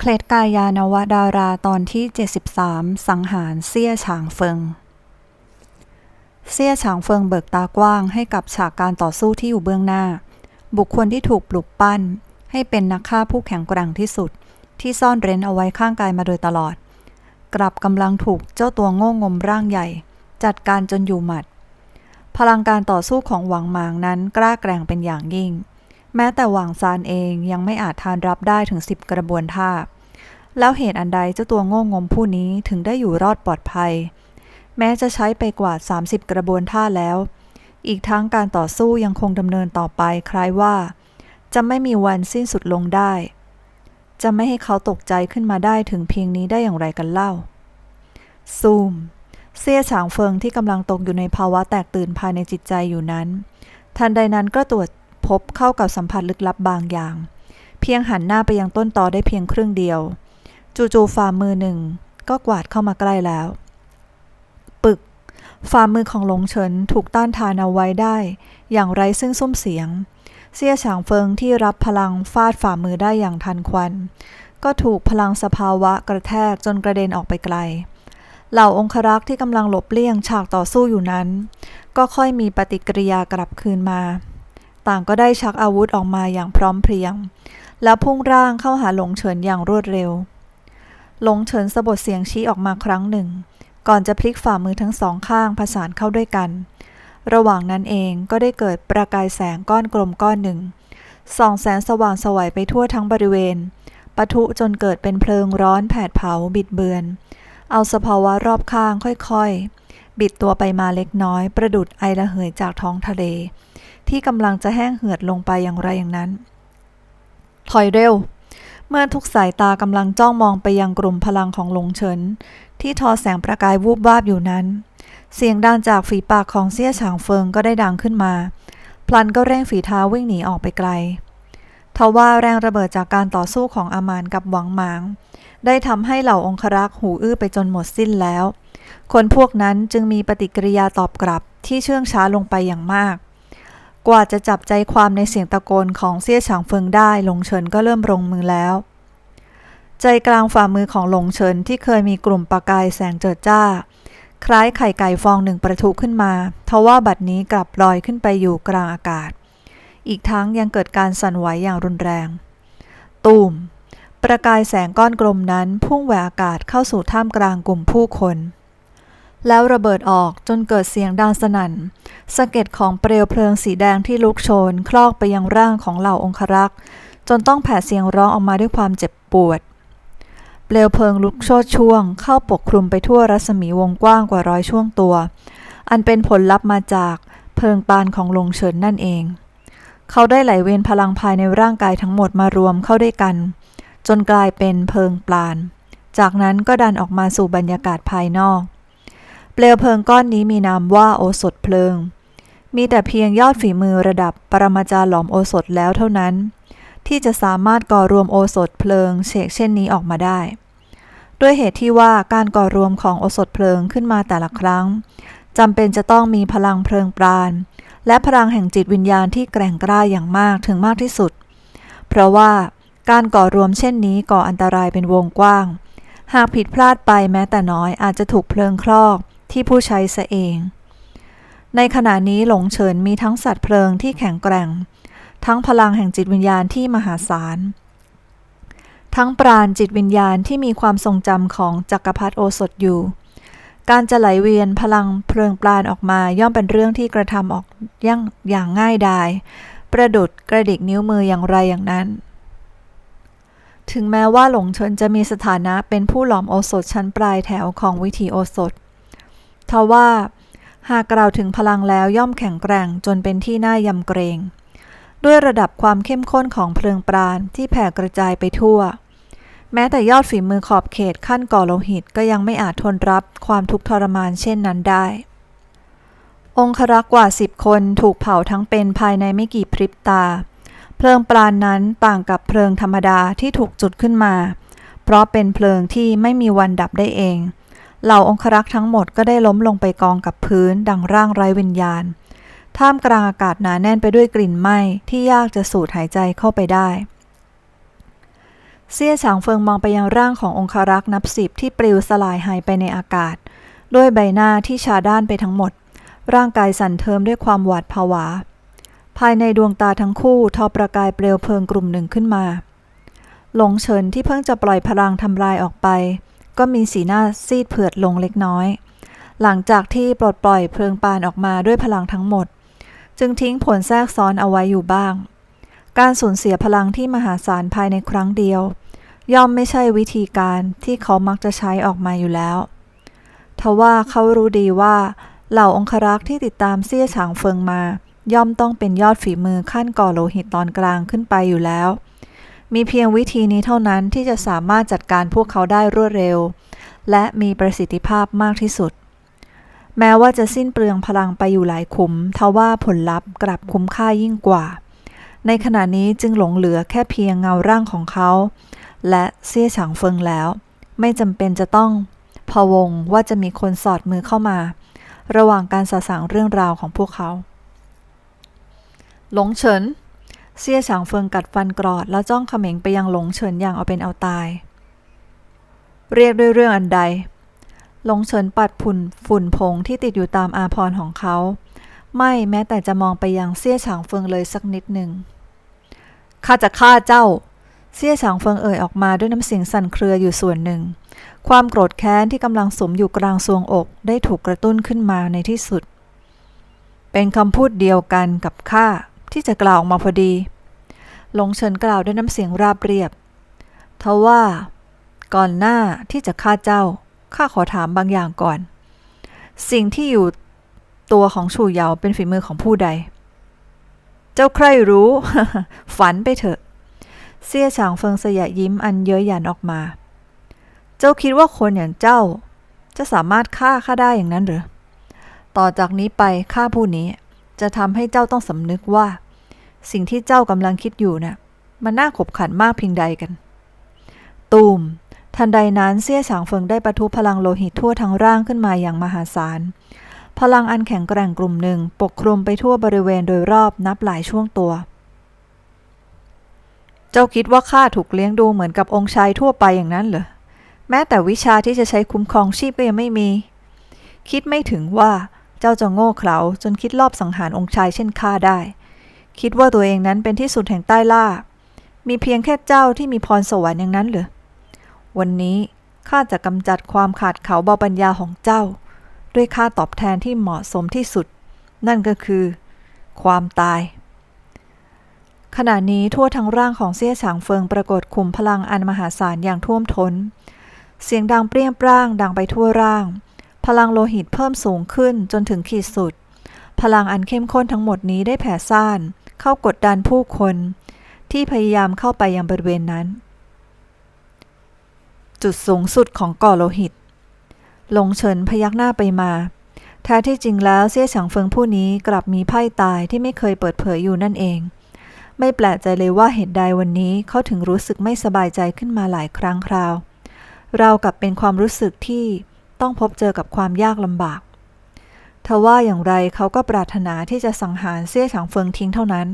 เคล็ดกายานวดาราตอนที่ 73 สังหารเซี่ยฉางเฟิงเซี่ยฉางเฟิงเบิกตากว้างให้กับฉากการต่อสู้ที่อยู่เบื้องหน้า บุคคลที่ถูกปลุกปั้น ให้เป็นนักฆ่าผู้แข็งแกร่งที่สุด ที่ซ่อนเร้นเอาไว้ข้างกายมาโดยตลอด กลับกำลังถูกเจ้าตัวโง่งมร่างใหญ่ จัดการจนอยู่หมัด พลังการต่อสู้ของหวังหมางนั้นกล้าแกร่งเป็นอย่างยิ่ง แม้แต่หวังซานเองยังไม่อาจทานรับได้ถึงสิบกระบวนท่า แล้วเหตุอันใดเจ้าตัวโง่งมผู้นี้ถึงได้อยู่รอดปลอดภัย แม้จะใช้ไปกว่า 30 กระบวนท่าแล้ว อีกทั้งการต่อสู้ยังคงดำเนินต่อไปคล้ายว่า จะไม่มีวันสิ้นสุดลงได้ จะไม่ให้เขาตกใจขึ้นมาได้ถึงเพียงนี้ได้อย่างไรกันเล่า ซูมเสี้ยฉางเฟิงที่กำลังตกอยู่ในภาวะแตกตื่นภายในจิตใจอยู่นั้น ทันใดนั้นก็ตรวจ พบเข้ากับสัมผัสลึกลับบางอย่าง เพียงหันหน้าไปยังต้นตอได้เพียงครึ่งเดียว จู่ๆฝ่ามือหนึ่ง ก็กวาดเข้ามาใกล้แล้ว ปึก ฝ่ามือของหลงเฉินถูกต้านทานเอาไว้ได้ อย่างไร้ซึ่งซุ้มเสียง เสี่ยฉางเฟิงที่รับพลังฟาดฝ่ามือได้อย่างทันควัน ก็ถูกพลังสภาวะกระแทกจนกระเด็นออกไปไกลเหล่าองครักษ์ที่กำลังหลบเลี่ยงฉากต่อสู้อยู่นั้น ก็ค่อยมีปฏิกิริยากลับคืนมา ต่างก็ได้ชักอาวุธออกมาอย่างพร้อมเพรียง แล้วพุ่งร่างเข้าหาหลงเฉินอย่างรวดเร็ว หลงเฉินสะบดเสียงชี้ออกมาครั้งหนึ่ง ก่อนจะพลิกฝ่ามือทั้งสองข้างผสานเข้าด้วยกัน ระหว่างนั้นเองก็ได้เกิดประกายแสงก้อนกลมก้อนหนึ่งส่องแสงสว่างสวัยไปทั่วทั้งบริเวณปะทุจนเกิดเป็นเพลิงร้อนแผดเผาบิดเบือน เอาสภาวะรอบข้างค่อยๆ บิดตัวไปมาเล็กน้อย ประดุดไอระเหยจากท้องทะเล ที่กำลังจะแห้งเหือดลงไปอย่างไรอย่างนั้น ถอยเร็ว เมื่อทุกสายตากำลังจ้องมองไปยังกลุ่มพลังของหลงเฉิน ที่ทอแสงประกายวูบวาบอยู่นั้น เสียงดังจากฝีปากของเซี่ยฉางเฟิงก็ได้ดังขึ้นมา พลันก็เร่งฝีเท้าวิ่งหนีออกไปไกลทว่าแรงระเบิดจากการต่อสู้ของอามานกับหวังหมาง ได้ทำให้เหล่าองครักษ์หูอื้อไปจนหมดสิ้นแล้ว คนพวกนั้นจึงมีปฏิกิริยาตอบกลับที่เชื่องช้าลงไปอย่างมาก กว่าจะจับใจความในเสียงตะโกนของเซี่ยฉางเฟิงได้หลงเฉินก็เริ่มลงมือแล้ว ใจกลางฝ่ามือของหลงเฉินที่เคยมีกลุ่มประกายแสงเจิดจ้า คล้ายไข่ไก่ฟองหนึ่งประทุขึ้นมาทว่าบัดนี้กลับลอยขึ้นไปอยู่กลางอากาศ อีกทั้งยังเกิดการสั่นไหวอย่างรุนแรง ตูมประกายแสงก้อนกลมนั้นพุ่งแหวกอากาศเข้าสู่ท่ามกลางกลุ่มผู้คน แล้วระเบิดออกจนเกิดเสียงดังสนั่นสะเก็ดของเปลวเพลิงสีแดงที่ลุกโชน คลอกไปยังร่างของเหล่าองครักษ์จนต้องแผ่เสียงร้องออกมาด้วยความเจ็บปวด เปลวเพลิงลุกโชดช่วง เข้าปกคลุมไปทั่วรัศมีวงกว้างกว่าร้อยช่วงตัว อันเป็นผลลัพธ์มาจากเพลิงปานของลงเฉินนั่นเอง เขาได้ไหลเวียนพลังภายในร่างกายทั้งหมดมารวมเข้าด้วยกัน จนกลายเป็นเพลิงปาณจากนั้นก็ดันออกมาสู่บรรยากาศภายนอก เปลวเพลิงก้อนนี้มีนามว่าโอสถเพลิง มีแต่เพียงยอดฝีมือระดับปรมาจารย์หลอมโอสถแล้วเท่านั้น ที่จะสามารถก่อรวมโอสถเพลิงเฉกเช่นนี้ออกมาได้ ด้วยเหตุที่ว่าการก่อรวมของโอสถเพลิงขึ้นมาแต่ละครั้งจำเป็นจะต้องมีพลังเพลิงปราณ และพลังแห่งจิตวิญญาณที่แกร่งกล้าอย่างมากถึงมากที่สุด เพราะว่าการก่อรวมเช่นนี้ก่ออันตรายเป็นวงกว้าง หากผิดพลาดไปแม้แต่น้อยอาจจะถูกเพลิงคลอก ที่ผู้ใช้ซะเอง ในขณะนี้หลงเฉินมีทั้งสัตว์เพลิงที่แข็งแกร่ง ทั้งพลังแห่งจิตวิญญาณที่มหาศาล ทั้งปราณจิตวิญญาณที่มีความทรงจำของจักรพรรดิโอสถอยู่ การจะไหลเวียนพลังเพลิงปราณออกมาย่อมเป็นเรื่องที่กระทำออกอย่างอย่างง่ายดาย ประดุดกระดิกนิ้วมืออย่างไรอย่างนั้นถึงแม้ว่าหลงเฉินจะมีสถานะเป็นผู้หลอมโอสถชั้นปลายแถวของวิถีโอสถ ทว่า หากกล่าวถึงพลังแล้วย่อมแข็งแกร่งจนเป็นที่น่ายำเกรง ด้วยระดับความเข้มข้นของเพลิงปราณที่แผ่กระจายไปทั่ว แม้แต่ยอดฝีมือขอบเขตขั้นก่อโลหิตก็ยังไม่อาจทนรับความทุกข์ทรมานเช่นนั้นได้ องครักษ์กว่าสิบคนถูกเผาทั้งเป็นภายในไม่กี่พริบตา เพลิงปราณนั้นต่างกับเพลิงธรรมดาที่ถูกจุดขึ้นมา เพราะเป็นเพลิงที่ไม่มีวันดับได้เอง เหล่าองครักษ์ทั้งหมดก็ได้ล้มลงไปกองกับพื้นดังร่างไร้วิญญาณ ท่ามกลางอากาศหนาแน่นไปด้วยกลิ่นไหม้ที่ยากจะสูดหายใจเข้าไปได้เซี่ยฉางเฟิงมองไปยังร่างขององครักษ์นับสิบที่ปลิวสลายหายไปในอากาศ ด้วยใบหน้าที่ชาด้านไปทั้งหมด ร่างกายสั่นเทิมด้วยความหวาดผวา ภายในดวงตาทั้งคู่ทอประกายเปลวเพลิงกลุ่มหนึ่งขึ้นมา หลงเฉินที่เพิ่งจะปล่อยพลังทำลายออกไป ก็มีสีหน้าซีดเผือดลงเล็กน้อย หลังจากที่ปลดปล่อยเพลิงปานออกมาด้วยพลังทั้งหมด จึงทิ้งผลแทรกซ้อนเอาไว้อยู่บ้าง การสูญเสียพลังที่มหาศาลภายในครั้งเดียว ย่อมไม่ใช่วิธีการที่เขามักจะใช้ออกมาอยู่แล้วทว่าเขารู้ดีว่าเหล่าองครักษ์ที่ติดตามเซี่ยฉางเฟิงมา ย่อมต้องเป็นยอดฝีมือขั้นก่อโลหิตตอนกลางขึ้นไปอยู่แล้ว มีเพียงวิธีนี้เท่านั้นที่จะสามารถจัดการพวกเขาได้รวดเร็ว และมีประสิทธิภาพมากที่สุด แม้ว่าจะสิ้นเปลืองพลังไปอยู่หลายขุมทว่าผลลัพธ์กลับคุ้มค่ายิ่งกว่า ในขณะนี้จึงหลงเหลือแค่เพียงเงาร่างของเขา และเซี่ยฉางเฟิงแล้ว ไม่จำเป็นจะต้องพะวงว่าจะมีคนสอดมือเข้ามา ระหว่างการสะสางเรื่องราวของพวกเขา หลงเฉิน เซี่ยฉางเฟิงกัดฟันกรอดแล้วจ้องเขม็งไปยังหลงเฉินอย่างเอาเป็นเอาตาย เรียกด้วยเรื่องอันใด หลงเฉินปัดฝุ่นฝุ่นผงที่ติดอยู่ตามอาพรของเขา ไม่แม้แต่จะมองไปยังเซี่ยฉางเฟิงเลยสักนิดหนึ่งข้าจะฆ่าเจ้า เซี่ยฉางเฟิงเอ่ยออกมาด้วยน้ำเสียงสั่นเครืออยู่ส่วนหนึ่ง ความโกรธแค้นที่กำลังสมอยู่กลางซวงอกได้ถูกกระตุ้นขึ้นมาในที่สุด เป็นคำพูดเดียวกันกับข้า ที่จะกล่าวออกมาพอดี หลงเฉินกล่าวด้วยน้ำเสียงราบเรียบ ทว่า ก่อนหน้าที่จะฆ่าเจ้า ข้าขอถามบางอย่างก่อน สิ่งที่อยู่ตัวของชูเยาเป็นฝีมือของผู้ใด เจ้าใครรู้ ฝันไปเถอะเซี่ยฉางเฟิงสยะยิ้มอันเย้ยหยันออกมา เจ้าคิดว่าคนอย่างเจ้า จะสามารถฆ่าข้าได้อย่างนั้นหรือ ต่อจากนี้ไปข้าผู้นี้ จะทำให้เจ้าต้องสำนึกว่า สิ่งที่เจ้ากำลังคิดอยู่น่ะมันน่าขบขันมากเพียงใดกัน ตูม ทันใดนั้นเซี่ยฉางเฟิงได้ประทุพลังโลหิตทั่วทั้งร่างขึ้นมาอย่างมหาศาล พลังอันแข็งแกร่งกลุ่มหนึ่งปกคลุมไปทั่วบริเวณโดยรอบนับหลายช่วงตัว เจ้าคิดว่าข้าถูกเลี้ยงดูเหมือนกับองค์ชายทั่วไปอย่างนั้นเหรอ แม้แต่วิชาที่จะใช้คุ้มครองชีพก็ยังไม่มี คิดไม่ถึงว่า เจ้าจะโง่เขลาจนคิดลอบสังหารองค์ชายเช่นข้าได้ คิดว่าตัวเองนั้นเป็นที่สุดแห่งใต้ล่า มีเพียงแค่เจ้าที่มีพรสวรรค์อย่างนั้นเหรอ วันนี้ข้าจะกำจัดความขาดเขาเบาปัญญาของเจ้า ด้วยค่าตอบแทนที่เหมาะสมที่สุด นั่นก็คือ ความตาย ขณะนี้ทั่วทั้งร่างของเซี่ยฉางเฟิงปรากฏขุมพลังอันมหาศาลอย่างท่วมทน้น เสียงดังเปรี้ยงปร้างดังไปทั่วร่าง พลังโลหิตเพิ่มสูงขึ้นจนถึงขีดสุด พลังอันเข้มข้นทั้งหมดนี้ได้แผ่ซ่าน เข้ากดดันผู้คน ที่พยายามเข้าไปยังบริเวณนั้น จุดสูงสุดของก่อโลหิต หลงเฉินพยักหน้าไปมา แท้ที่จริงแล้วเซี่ยฉางเฟิงผู้นี้กลับมีไพ่ตายที่ไม่เคยเปิดเผยอยู่นั่นเอง ไม่แปลกใจเลยว่าเหตุใดวันนี้เขาถึงรู้สึกไม่สบายใจขึ้นมาหลายครั้งคราวเรากับเป็นความรู้สึกที่ ต้องพบเจอกับความยากลำบากทว่าอย่างไรเขาก็ปรารถนาที่จะสังหารเซี่ยฉางเฟิงทิ้งเท่านั้น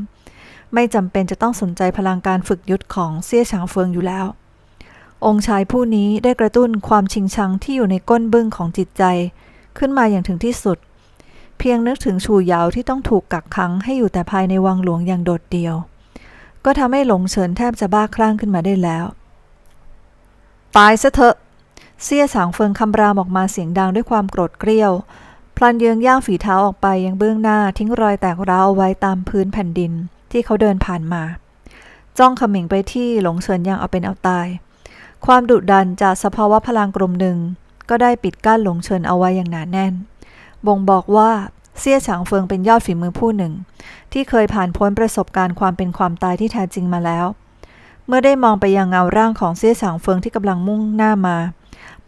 ไม่จำเป็นจะต้องสนใจพลังการฝึกยุทธของเซี่ยฉางเฟิงอยู่แล้ว องค์ชายผู้นี้ได้กระตุ้นความชิงชังที่อยู่ในก้นบึ้งของจิตใจ ขึ้นมาอย่างถึงที่สุด เพียงนึกถึงชูเยาที่ต้องถูกกักขังให้อยู่แต่ภายในวังหลวงอย่างโดดเดี่ยว ก็ทำให้หลงเฉินแทบจะบ้าคลั่งขึ้นมาได้แล้ว ตายซะเถอะ เซี่ยสางเฟิงคำรามออกมาเสียงดังด้วยความโกรธเกรี้ยว พลันเยืองย่างฝีเท้าออกไปยังเบื้องหน้าทิ้งรอยแตกร้าวเอาไว้ตามพื้นแผ่นดินที่เขาเดินผ่านมา จ้องขมิงไปที่หลงเฉินอย่างเอาเป็นเอาตาย ความดุดันจากสภาวะพลังกลุ่มหนึ่ง ก็ได้ปิดกั้นหลงเฉินเอาไว้อย่างหนาแน่น บ่งบอกว่าเซี่ยฉางเฟิงเป็นยอดฝีมือผู้หนึ่ง ที่เคยผ่านพ้นประสบการณ์ความเป็นความตายที่แท้จริงมาแล้ว เมื่อได้มองไปยังเงาร่างของเซี่ยฉางเฟิงที่กำลังมุ่งหน้ามา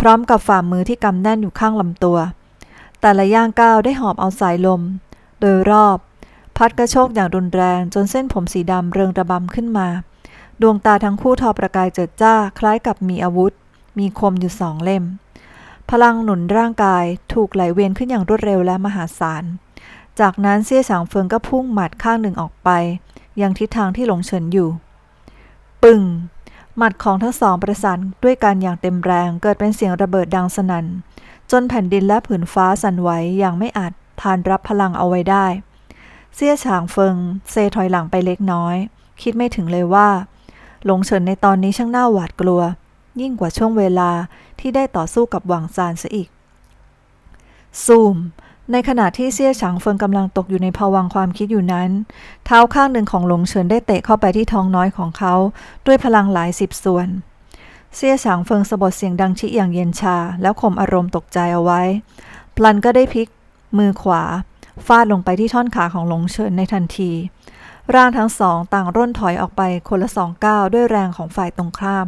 พร้อมกับฝ่ามือที่กำแน่นอยู่ข้างลำตัว แต่ละย่างก้าวได้หอบเอาสายลม โดยรอบ พัดกระโชกอย่างรุนแรงจนเส้นผมสีดำเริงระบำขึ้นมา ดวงตาทั้งคู่ทอประกายเจิดจ้าคล้ายกับมีอาวุธ มีคมอยู่สองเล่ม พลังหนุนร่างกายถูกไหลเวียนขึ้นอย่างรวดเร็วและมหาศาล จากนั้นเซี่ยฉางเฟิงก็พุ่งหมัดข้างหนึ่งออกไป ยังทิศทางที่หลงเฉินอยู่ ปึ้ง หมัดของทั้งสองประสานด้วยกันอย่างเต็มแรงเกิดเป็นเสียงระเบิดดังสนั่น จนแผ่นดินและผืนฟ้าสั่นไหวอย่างไม่อาจทานรับพลังเอาไว้ได้ เสี่ยฉางเฟิง เซถอยหลังไปเล็กน้อย คิดไม่ถึงเลยว่า หลงเฉินในตอนนี้ช่างน่าหวาดกลัว ยิ่งกว่าช่วงเวลาที่ได้ต่อสู้กับหวังซานซะอีกซูม ในขณะที่เซี่ยฉางเฟิงกำลังตกอยู่ในภวังความคิดอยู่นั้น เท้าข้างหนึ่งของหลงเฉินได้เตะเข้าไปที่ท้องน้อยของเขา ด้วยพลังหลายสิบส่วน เซี่ยฉางเฟิงสะบดเสียงดังชิอย่างเย็นชา แล้วข่มอารมณ์ตกใจเอาไว้ พลันก็ได้พลิก มือขวา ฟาดลงไปที่ท่อนขาของหลงเฉินในทันที ร่างทั้งสองต่างร่นถอยออกไปคนละสองก้าวด้วยแรงของฝ่ายตรงข้าม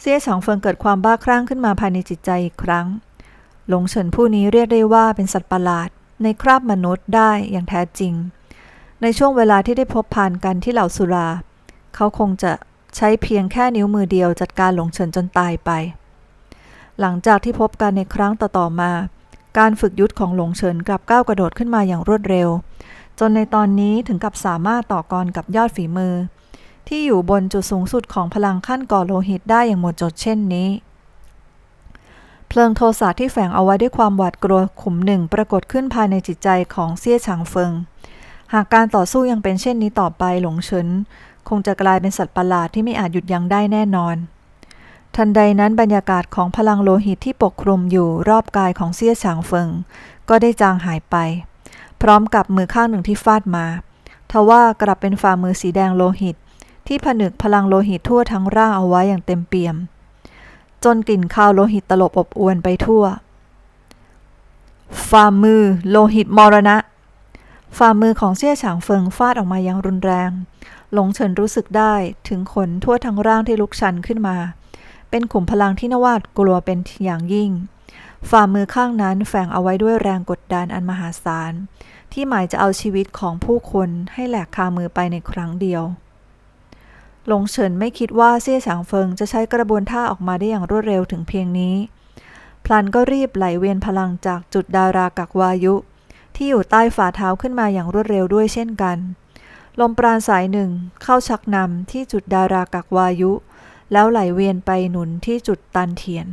เซี่ยฉางเฟิงเกิดความบ้าคลั่งขึ้นมาภายในจิตใจอีกครั้ง หลงเฉินผู้นี้เรียกได้ว่าเป็นสัตว์ประหลาด ในคราบมนุษย์ได้อย่างแท้จริง ในช่วงเวลาที่ได้พบผ่านกันที่เหล่าสุรา เขาคงจะใช้เพียงแค่นิ้วมือเดียวจัดการหลงเฉินจนตายไป หลังจากที่พบกันในครั้งต่อๆมา การฝึกยุทธของหลงเฉินกลับก้าวกระโดดขึ้นมาอย่างรวดเร็ว จนในตอนนี้ถึงกับสามารถต่อกรกับยอดฝีมือ ที่อยู่บนจุดสูงสุดของพลังขั้นก่อโลหิตได้อย่างหมดจดเช่นนี้ เพลิงโทสะที่แฝงเอาไว้ด้วยความหวาดกลัวขุมหนึ่งปรากฏขึ้นภายในจิตใจของเซี่ยฉางเฟิง หากการต่อสู้ยังเป็นเช่นนี้ต่อไปหลงเฉินคงจะกลายเป็นสัตว์ประหลาดที่ไม่อาจหยุดยั้งได้แน่นอน ทันใดนั้นบรรยากาศของพลังโลหิตที่ปกคลุมอยู่รอบกายของเซี่ยฉางเฟิง ก็ได้จางหายไป พร้อมกับมือข้างหนึ่งที่ฟาดมาทว่ากลับเป็นฝ่ามือสีแดงโลหิต ที่ผนึกพลังโลหิตทั่วทั้งร่างเอาไว้อย่างเต็มเปี่ยม จนกลิ่นคาวโลหิตตลบอบอวนไปทั่ว ฝ่ามือโลหิตมรณะ ฝ่ามือของเสี่ยฉางเฟิงฟาดออกมาอย่างรุนแรง หลงเฉินรู้สึกได้ถึงขนทั่วทั้งร่างที่ลุกชันขึ้นมา เป็นขุมพลังที่นวาดกลัวเป็นอย่างยิ่ง ฝ่ามือข้างนั้นแฝงเอาไว้ด้วยแรงกดดันอันมหาศาล ที่หมายจะเอาชีวิตของผู้คนให้แหลกคามือไปในครั้งเดียว หลงเฉินไม่คิดว่าเซี่ยฉางเฟิงจะใช้กระบวนท่าออกมาได้อย่างรวดเร็วถึงเพียงนี้ พลันก็รีบไหลเวียนพลังจากจุดดารากักวายุ ที่อยู่ใต้ฝ่าเท้าขึ้นมาอย่างรวดเร็วด้วยเช่นกัน ลมปราณสายหนึ่งเข้าชักนำที่จุดดารากักวายุ แล้วไหลเวียนไปหนุนที่จุดตันเทียน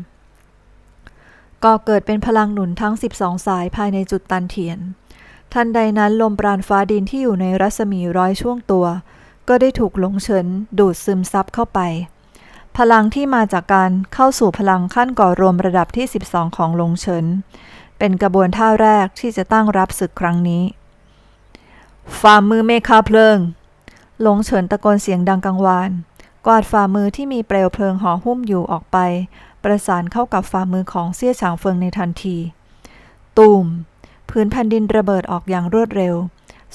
ก็เกิดเป็นพลังหนุนทั้ง 12 สายภายในจุดตันเทียน ทันใดนั้นลมปราณฟ้าดินที่อยู่ในรัศมีร้อยช่วงตัว ก็ได้ถูกหลงเฉินดูดซึมซับเข้าไป พลังที่มาจากการเข้าสู่พลังขั้นก่อรวมระดับที่ 12 ของหลงเฉิน เป็นกระบวนท่าแรกที่จะตั้งรับศึกครั้งนี้ฝ่ามือเมฆาเพลิง หลงเฉินตะโกนเสียงดังกังวาน กวาดฝ่ามือที่มีเปลวเพลิงห่อหุ้มอยู่ออกไป ประสานเข้ากับฝ่ามือของเซี่ยฉางเฟิงในทันที ตูม พื้นแผ่นดินระเบิดออกอย่างรวดเร็ว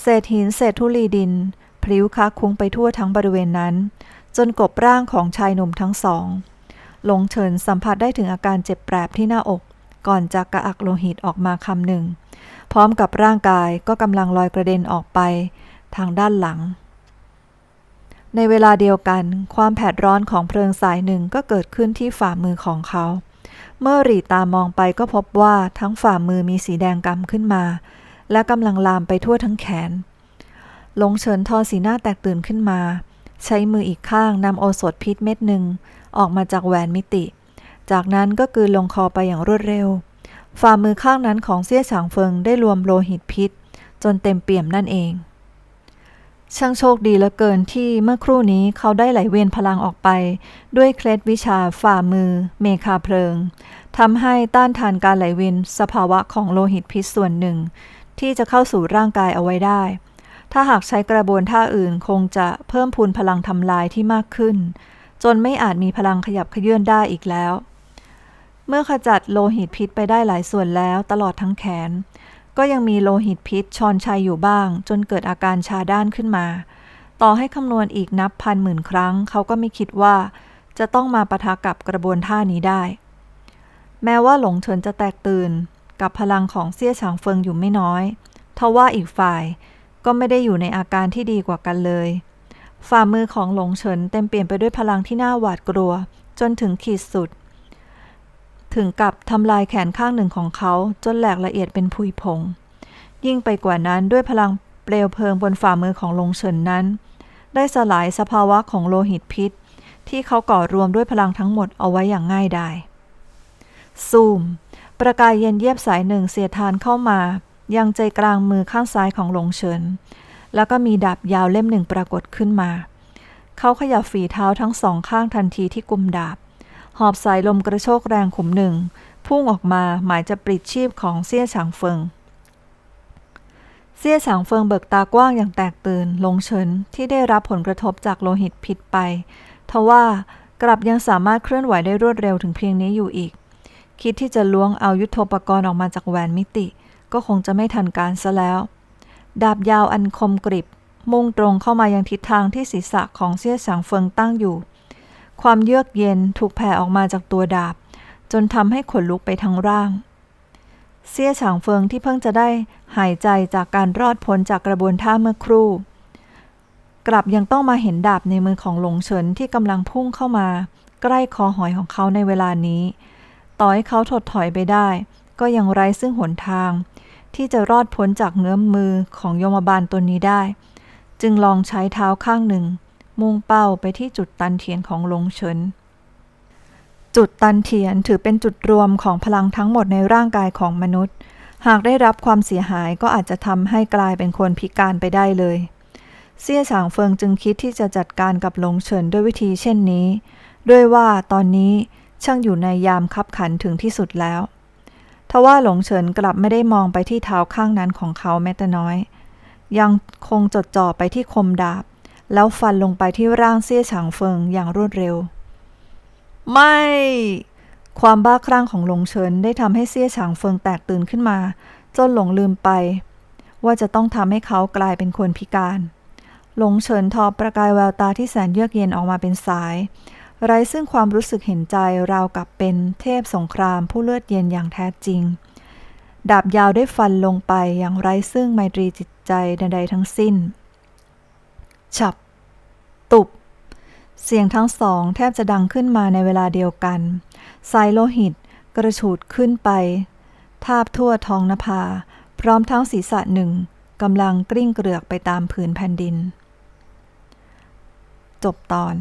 เศษหินเศษธุลีดิน พลิ้วค้าคุ้งไปทั่วทั้งบริเวณนั้น จนกบร่างของชายหนุ่มทั้งสอง หลงเฉินสัมผัสได้ถึงอาการเจ็บแปรบที่หน้าอก ก่อนจะกระอักโลหิตออกมาคำหนึ่ง พร้อมกับร่างกายก็กำลังลอยกระเด็นออกไป ทางด้านหลัง ในเวลาเดียวกัน ความแผดร้อนของเพลิงสายหนึ่งก็เกิดขึ้นที่ฝ่ามือของเขา เมื่อหรีตามองไปก็พบว่าทั้งฝ่ามือมีสีแดงกำขึ้นมา และกำลังลามไปทั่วทั้งแขน หลงเฉินทอสีหน้าแตกตื่นขึ้นมา ใช้มืออีกข้างนำโอสถพิษเม็ดหนึ่ง ออกมาจากแหวนมิติ จากนั้นก็กืนลงคอไปอย่างรวดเร็ว ฝ่ามือข้างนั้นของเซี่ยฉางเฟิงได้รวมโลหิตพิษ จนเต็มเปี่ยมนั่นเอง ช่างโชคดีเหลือเกินที่เมื่อครู่นี้เขาได้ไหลเวียนพลังออกไป ด้วยเคล็ดวิชาฝ่ามือ เมคาเพลิงทำให้ต้านทานการไหลเวียนสภาวะของโลหิตพิษส่วนหนึ่ง ที่จะเข้าสู่ร่างกายเอาไว้ได้ ถ้าหากใช้กระบวนท่าอื่นคงจะเพิ่มพูนพลังทำลายที่มากขึ้น จนไม่อาจมีพลังขยับขยื่นได้อีกแล้ว เมื่อขจัดโลหิตพิษไปได้หลายส่วนแล้วตลอดทั้งแขน ก็ยังมีโลหิตพิษชอนชัยอยู่บ้าง จนเกิดอาการชาด้านขึ้นมา ต่อให้คำนวณอีกนับพันหมื่นครั้ง เขาก็ไม่คิดว่าจะต้องมาปะทะกับกระบวนท่านี้ได้ แม้ว่าหลงเฉินจะแตกตื่น กับพลังของเซี่ยฉางเฟิงอยู่ไม่น้อย ทว่าอีกฝ่าย ก็ไม่ได้อยู่ในอาการที่ดีกว่ากันเลย ฝ่ามือของหลงเฉินเต็มเปลี่ยนไปด้วยพลังที่น่าหวาดกลัว จนถึงขีดสุด ถึงกับทำลายแขนข้างหนึ่งของเขาจนแหลกละเอียดเป็นพุยผง ยิ่งไปกว่านั้นด้วยพลังเปลวเพลิงบนฝ่ามือของหลงเฉินนั้น ได้สลายสภาวะของโลหิตพิษ ที่เขาก่อรวมด้วยพลังทั้งหมดเอาไว้อย่างง่ายดายซูม ประกายเย็นเยียบสายหนึ่งเสียทานเข้ามา ยังใจกลางมือข้างซ้ายของหลงเฉิน แล้วก็มีดาบยาวเล่มหนึ่งปรากฏขึ้นมา เขาขยับฝีเท้าทั้งสองข้างทันทีที่กุมดาบ หอบสายลมกระโชกแรงขุมหนึ่ง พุ่งออกมาหมายจะปลิดชีพของเซี่ยฉางเฟิงเซี่ยฉางเฟิงเบิกตากว้างอย่างแตกตื่นหลงเฉินที่ได้รับผลกระทบจากโลหิตพิษไป ทว่ากลับยังสามารถเคลื่อนไหวได้รวดเร็วถึงเพียงนี้อยู่อีก คิดที่จะล้วงเอายุทโธปกรณ์ออกมาจากแหวนมิติ ก็คงจะไม่ทันการซะแล้ว ดาบยาวอันคมกริบ มุ่งตรงเข้ามายังทิศทางที่ศีรษะของเซี่ยฉางเฟิงตั้งอยู่ ความเยือกเย็นถูกแผ่ออกมาจากตัวดาบ จนทำให้ขนลุกไปทั้งร่างเซี่ยฉางเฟิงที่เพิ่งจะได้หายใจจากการรอดพ้นจากกระบวนท่าเมื่อครู่ กลับยังต้องมาเห็นดาบในมือของหลงเฉินที่กำลังพุ่งเข้ามา ใกล้คอหอยของเขาในเวลานี้ ต่อให้เขาถดถอยไปได้ ก็ยังไร้ซึ่งหนทาง ที่จะรอดพ้นจากเงื้อมมือของโยมบาลตัวนี้ได้ จึงลองใช้เท้าข้างหนึ่ง มุ่งเป้าไปที่จุดตันเทียนของหลงเฉินจุดตันเทียนถือเป็นจุดรวมของพลังทั้งหมดในร่างกายของมนุษย์ หากได้รับความเสียหายก็อาจจะทำให้กลายเป็นคนพิการไปได้เลยเซี่ยฉางเฟิงจึงคิดที่จะจัดการกับหลงเฉินด้วยวิธีเช่นนี้ ด้วยว่าตอนนี้ช่างอยู่ในยามคับขันถึงที่สุดแล้ว ทว่าหลงเฉินกลับไม่ได้มองไปที่เท้าข้างนั้นของเขาแม้แต่น้อย ยังคงจดจ่อไปที่คมดาบ แล้วฟันลงไปที่ร่างเซี่ยฉางเฟิงอย่างรวดเร็ว ไม่ ความบ้าคลั่งของหลงเฉินได้ทำให้เซี่ยฉางเฟิงแตกตื่นขึ้นมา จนหลงลืมไป ว่าจะต้องทำให้เขากลายเป็นคนพิการ หลงเฉินทอประกายแววตาที่แสนเยือกเย็นออกมาเป็นสาย ไร้ซึ่งความรู้สึกเห็นใจราวกับเป็นเทพสงครามผู้เลือดเย็นอย่างแท้จริง ดาบยาวได้ฟันลงไปอย่างไร้ซึ่งไมตรีจิตใจใดๆทั้งสิ้น ฉับ ตุบ เสียงทั้งสองแทบจะดังขึ้นมาในเวลาเดียวกันสายโลหิตกระฉูดขึ้นไป ทาบทั่วท้องนภา พร้อมทั้งศีรษะหนึ่งกำลังกลิ้งเกลือกไปตามผืนแผ่นดิน จบตอน